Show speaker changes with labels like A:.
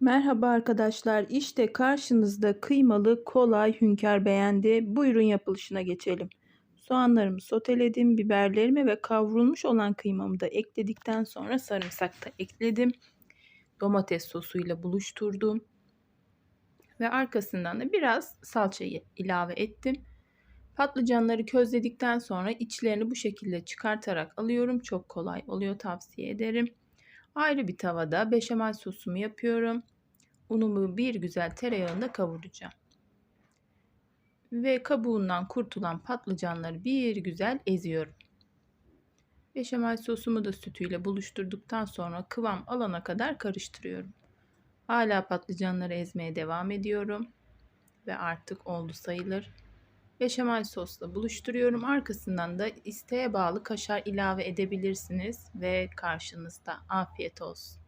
A: Merhaba arkadaşlar. İşte karşınızda kıymalı kolay hünkâr beğendi. Buyurun yapılışına geçelim. Soğanlarımı soteledim. Biberlerimi ve kavrulmuş olan kıymamı da ekledikten sonra sarımsak da ekledim. Domates sosuyla buluşturdum. Ve arkasından da biraz salçayı ilave ettim. Patlıcanları közledikten sonra içlerini bu şekilde çıkartarak alıyorum. Çok kolay oluyor tavsiye ederim. Ayrı bir tavada beşamel sosumu yapıyorum. Unumu bir güzel tereyağında kavuracağım. Ve kabuğundan kurtulan patlıcanları bir güzel eziyorum. Beşamel sosumu da sütüyle buluşturduktan sonra kıvam alana kadar karıştırıyorum. Hala patlıcanları ezmeye devam ediyorum. Ve artık oldu sayılır. Beşamel sosla buluşturuyorum. Arkasından da isteğe bağlı kaşar ilave edebilirsiniz ve karşınızda afiyet olsun.